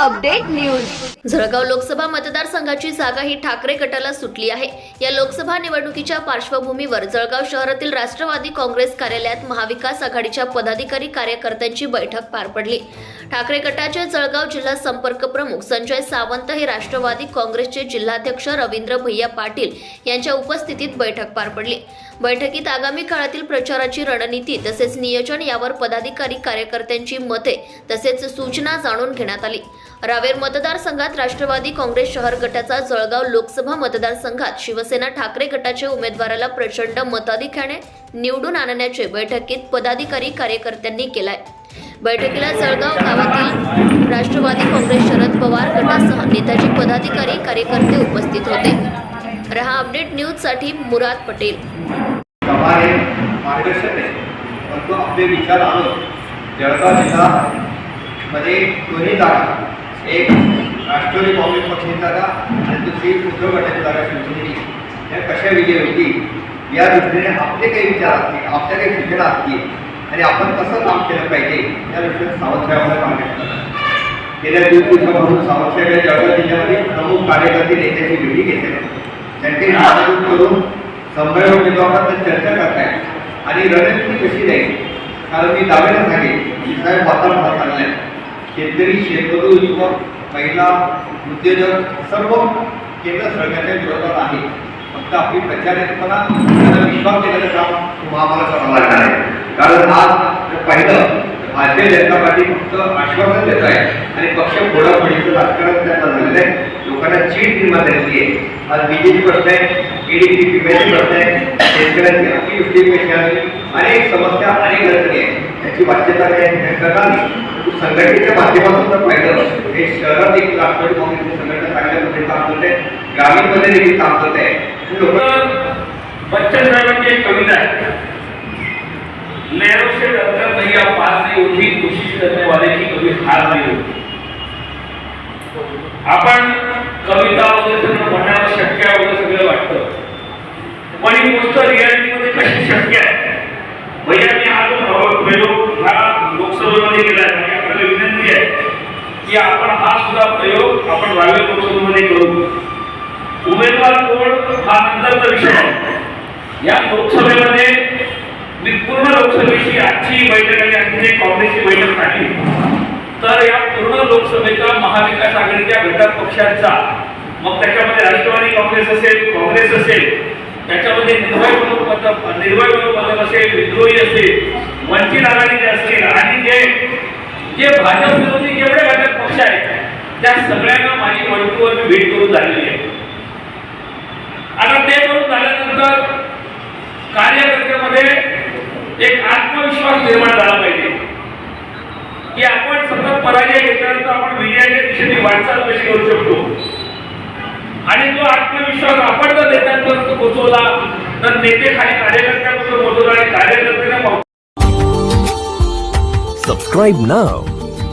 Update news. Jalgaon Lok Sabha मतदारसंघाची जागा ही ठाकरे गटाला सुटली आहे. या लोकसभा निवडणुकीच्या पार्श्वभूमीवर जळगाव शहरातील राष्ट्रवादी काँग्रेस कार्यालयात महाविकास आघाडीच्या पदाधिकारी कार्यकर्त्यांची बैठक पार पडली. ठाकरे गटाचे जळगाव जिल्हा संपर्क प्रमुख संजय सावंत हे राष्ट्रवादी काँग्रेसचे जिल्हाध्यक्ष रवींद्र भैया पाटील यांच्या उपस्थितीत बैठक पार पडली. बैठकीत आगामी काळातील प्रचाराची रणनीती तसेच नियोजन यावर पदाधिकारी कार्यकर्त्यांची मते तसेच सूचना जाणून घेण्यात आली. रावेर मतदारसंघात राष्ट्रवादी काँग्रेस शहर गटाचा जळगाव लोकसभा मतदारसंघात शिवसेना ठाकरे गटाचे उमेदवाराला प्रचंड मताधिक्याने निवडून आणण्याचे बैठकीत पदाधिकारी कार्यकर्त्यांनी केलाय. बैठकीला जळगाव गावातील राष्ट्रवादी काँग्रेस शरद पवार गटासह नेताजी पदाधिकारी कार्यकर्ते उपस्थित होते. रहा अपडेट न्यूजसाठी मुराद पटेल. जळगाव जिल्हा मध्ये दोन्ही जागा एक राष्ट्रवादी काँग्रेस पक्षाची जागा आणि दुसरी उद्धव गटाची जागा शिवसेनेची या कशा विजय होती? या दृष्टीने आपले काही विचार असतील आपल्या काही सूचना असतील आणि आपण कसं काम केलं पाहिजे या दृष्टीने सावंतसाहेबांना मार्गदर्शन करतात. गेल्या दोन दिवसापासून सावंतसाहेब या जळगाव जिल्ह्यामध्ये प्रमुख कार्यकर्ते नेत्याची भेटी घेतली. त्यांचे नागरिक करून संभाव्य उमेदवारांना चर्चा करताय आणि रणनीती कशी जाईल कारण मी दाव्याला सांगेन की साहेब वातावरण चांगलं आहे. शेतकरी शेतकरू युवक महिला उद्योजक सर्व केंद्र सरकारच्या विरोधात आहे. फक्त आपली प्रचार यंत्रणा त्यांना विश्वास देण्याचं काम आम्हाला करावं लागणार आहे. कारण आज जर पाहिलं भारतीय जनता पार्टी फक्त आश्वासन देत आहे आणि पक्ष फोडाफोडीचं राजकारण त्यांना झालेलं आहे. लोकांना चीट निर्माण झालेली आहे. आज बीजेपी प्रश्न आहे ईडीपी पिमेचे प्रश्न आहे शेतकऱ्यांची अतिवृष्टी पेशी अनेक समस्या अनेक त्याची वाच्यता काय संघटनेच्या माध्यमातून जर पाहिलं. हे शहरात एक राष्ट्रवादी काँग्रेसची संघटना चांगल्या मध्ये काम करते ग्रामीणमध्ये देखील काम करत आहे. लोक बच्चन साहेबांची एक कविता आहे. नहरों से डरकर नैया पार नहीं होती कोशिश करने वाले की कभी हार नहीं होती। आपण कविता वगैरे सगळं म्हणण्याला शक्य वगैरे सगळं वाटतं. पण ही गोष्ट रियालिटी की आपण हा सुद्धा प्रयोग आपण रावेर लोकसभेमध्ये करू. उमेदवार कोण हा नंतरचा विषय आहे. या लोकसभेमध्ये मी पूर्ण लोकसभेची आजची बैठक आणि आणखी काँग्रेसची बैठक नाही तर या पूर्ण लोकसभेचा महाविकास आघाडीच्या घटक पक्षांचा मग त्याच्यामध्ये राष्ट्रवादी काँग्रेस असेल काँग्रेस असेल त्याच्यामध्ये निर्भय मनोपत निर्भय मनोपत असेल विद्रोही असेल वंचित आघाडीचे असतील आणि जे जे भाजप विरोधी जेवढे आहेत त्या सगळ्यांना माझी वर्तुवर मी भेट करून झालेली आहे. आता ते करून झाल्यानंतर कार्यकर्त्यामध्ये एक आत्मविश्वास निर्माण झाला पाहिजे. की आपण सतत पराजय घेतल्यानंतर आपण विजयाच्या दिशेने वाटचाल कशी करू शकतो? आणि तो आत्मविश्वास आपण जर नेत्यांपर्यंत पोहोचवला तर नेते खाली कार्यकर्त्यांपर्यंत पोहोचवला आणि कार्यकर्त्यांना सबस्क्राईब ना